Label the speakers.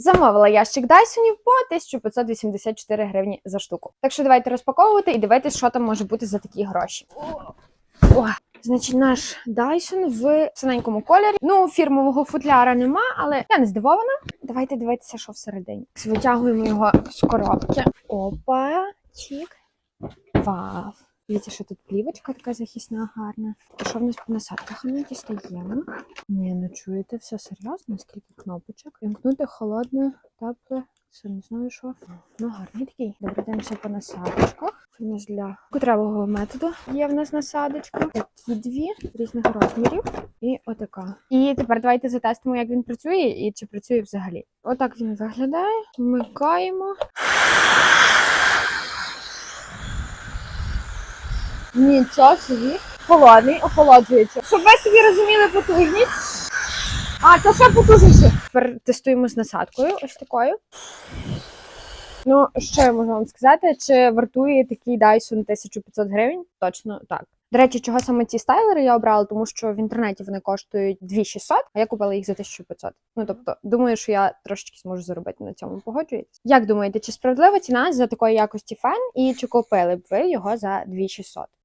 Speaker 1: Замовила ящик Дайсонів по 1584 гривні за штуку. Так що давайте розпаковувати і дивитись, що там може бути за такі гроші. О, значить, наш Dyson в синенькому кольорі. Ну, фірмового футляра нема, але я не здивована. Давайте дивитися, що всередині. Витягуємо його з коробки. Опа, чік. Вау. Дивіться, що тут плівочка така захисна, гарна. А що в нас по насадках? Ми дістаємо. Ні, ну чуєте, все серйозно, скільки кнопочок. Вімкнути холодне, тепле. Це не знаю що. Ну, гарний такий. Добре, дивимося по насадочках. Це у для котревого методу є в нас насадочка. Такі дві різних розмірів. І отака. І тепер давайте затестимо, як він працює і чи працює взагалі. Отак він виглядає. Вмикаємо. Нічого собі. Холодний, охолоджується. Щоб ви собі розуміли потужність. А, це ще потужніше. Тепер тестуємо з насадкою, ось такою. Ну, що я можу вам сказати? Чи вартує такий Dyson 1500 гривень? Точно так. До речі, чого саме ці стайлери я обрала, тому що в інтернеті вони коштують 2600, а я купила їх за 1500. Ну тобто, думаю, що я трошечки зможу заробити на цьому. Погоджуєтесь? Як думаєте, чи справедлива ціна за такої якості фен, і чи купили б ви його за 2600?